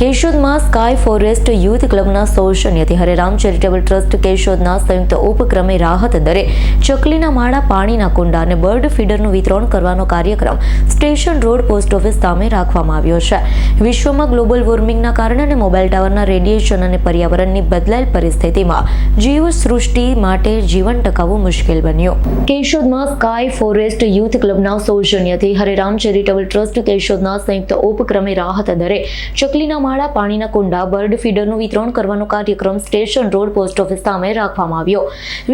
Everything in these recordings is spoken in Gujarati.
કેશોદમાં સ્કાય ફોરેસ્ટ યુથ ક્લબના સૌજન્યથી હરેરામ ચેરિટેબલ ટ્રસ્ટ કેશોદના સંયુક્ત ઉપક્રમે રાહત દરે ચકલીના માળા, પાણીના કુંડા અને બર્ડ ફીડરનું વિતરણ કરવાનો કાર્યક્રમ સ્ટેશન રોડ પોસ્ટ ઓફિસ સામે રાખવામાં આવ્યો છે. વિશ્વમાં ગ્લોબલ વોર્મિંગના કારણે અને મોબાઈલ ટાવરના રેડિયેશન અને પર્યાવરણની બદલાયેલ પરિસ્થિતિમાં જીવ સૃષ્ટિ માટે જીવન ટકાવવું મુશ્કેલ બન્યું. કેશોદમાં સ્કાય ફોરેસ્ટ યુથ ક્લબના સૌજન્યથી હરેરામ ચેરિટેબલ ટ્રસ્ટ કેશોદના સંયુક્ત ઉપક્રમે રાહત દરે ચકલીના માળા પાણીના કુંડા, બર્ડ ફીડરનું વિતરણ કરવાનો કાર્યક્રમ સ્ટેશન રોડ પોસ્ટ ઓફિસ સામે રાખવામાં આવ્યો.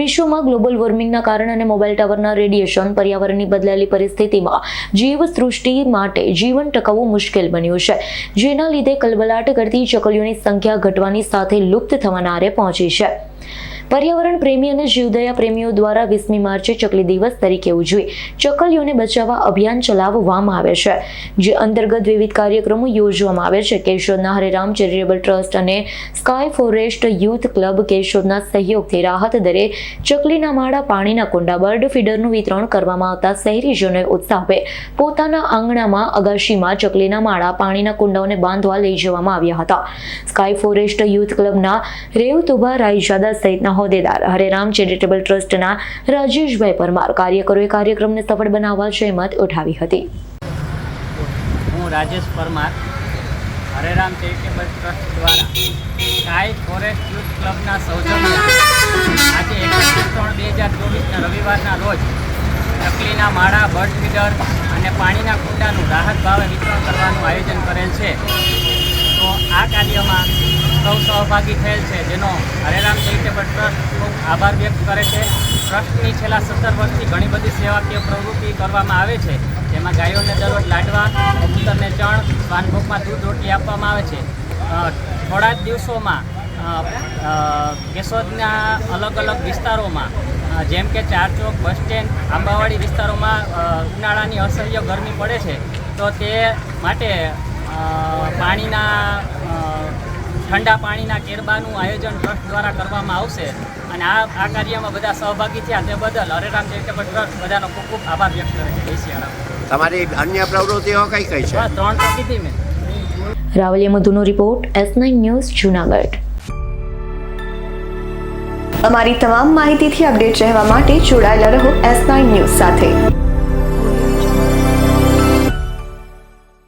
વિશ્વમાં ગ્લોબલ વોર્મિંગના કારણે અને મોબાઈલ ટાવરના રેડિયેશન પર્યાવરણની બદલાયેલી પરિસ્થિતિમાં જીવસૃષ્ટિ માટે જીવન ટકાવવું મુશ્કેલ બન્યું છે, જેના લીધે કલબલાટ કરતી ચકલીઓની સંખ્યા ઘટવાની સાથે લુપ્ત થવાના આરે પહોંચી છે. પર્યાવરણ પ્રેમી અને જીવદયા પ્રેમીઓ દ્વારા વીસમી માર્ચે ચકલી દિવસ તરીકે ઉજવી ચકલીઓને બચાવવા અભિયાન ચલાવવામાં આવે છે, જે અંતર્ગત વિવિધ કાર્યક્રમો યોજવામાં આવે છે. કેશોદના હરેરામ ચેરિટેબલ ટ્રસ્ટ અને સ્કાય ફોરેસ્ટ યુથ ક્લબ કેશોદના સહયોગથી રાહત દરે ચકલીના માળા, પાણીના કુંડા, બર્ડ ફીડરનું વિતરણ કરવામાં આવતા શહેરીજનોએ ઉત્સાહે પોતાના આંગણામાં અગાશીમાં ચકલીના માળા, પાણીના કુંડાઓને બાંધવા લઈ જવામાં આવ્યા હતા. સ્કાય ફોરેસ્ટ યુથ ક્લબના રેવતુભા રાયજાદા સહિતના હોદ્દેદાર હરેરામ ચેરિટેબલ ટ્રસ્ટના રાજેશભાઈ પરમાર કાર્યકરોએ કાર્યક્રમને સફળ બનાવવા જહેમત ઉઠાવી હતી. હું રાજેશ પરમાર, હરેરામ ચેરિટેબલ ટ્રસ્ટ દ્વારા સ્કાય ફોરેસ્ટ યુથ ક્લબના સૌજન્ય આજે એકત્રીસ ત્રણ બે હજાર ચોવીસના રવિવારના રોજ ચકલીના માળા, બર્ડ ફીડર અને પાણીના કુંડાનું રાહત ભાવે વિતરણ કરવાનું આયોજન કરેલ છે. તો આ કાર્યમાં સહભાગી થયેલ છે, જેનો હરેરામ ચેરિટેબલ ટ્રસ્ટ ખૂબ આભાર વ્યક્ત કરે છે. ટ્રસ્ટની છેલ્લા સત્તર વર્ષથી ઘણી બધી સેવાકીય પ્રવૃત્તિ કરવામાં આવે છે. જેમાં ગાયોને દરરોજ લાડવા, કબૂતરને ચણ શ્વાનભોગમાં દૂધ, રોટલી આપવામાં આવે છે. થોડા જ દિવસોમાં કેશોદના અલગ અલગ વિસ્તારોમાં જેમ કે ચારચોક, બસ સ્ટેન્ડ, આંબાવાડી વિસ્તારોમાં ઉનાળાની અસહ્ય ગરમી પડે છે. તો તે માટે પાણીના ઠંડા પાણીના કેરબાનું આયોજન ટ્રસ્ટ દ્વારા કરવામાં આવશે અને આ આ કાર્યમાં બધા સહભાગી થયા તે બદલ હરેરામ ચેરિટેબલ ટ્રસ્ટ બધાનો ખૂબ ખૂબ આભાર વ્યક્ત કરે છે. જય તમારી અન્ય પ્રવૃત્તિઓ કઈ કઈ છે? ત્રણ તો કીધી મેં. Ravaliya મધુનો report S nine news Junagadh. અમારી તમામ માહિતીથી અપડેટ રહેવા માટે જોડાયેલા રહો એસ નાઇન ન્યૂઝ સાથે.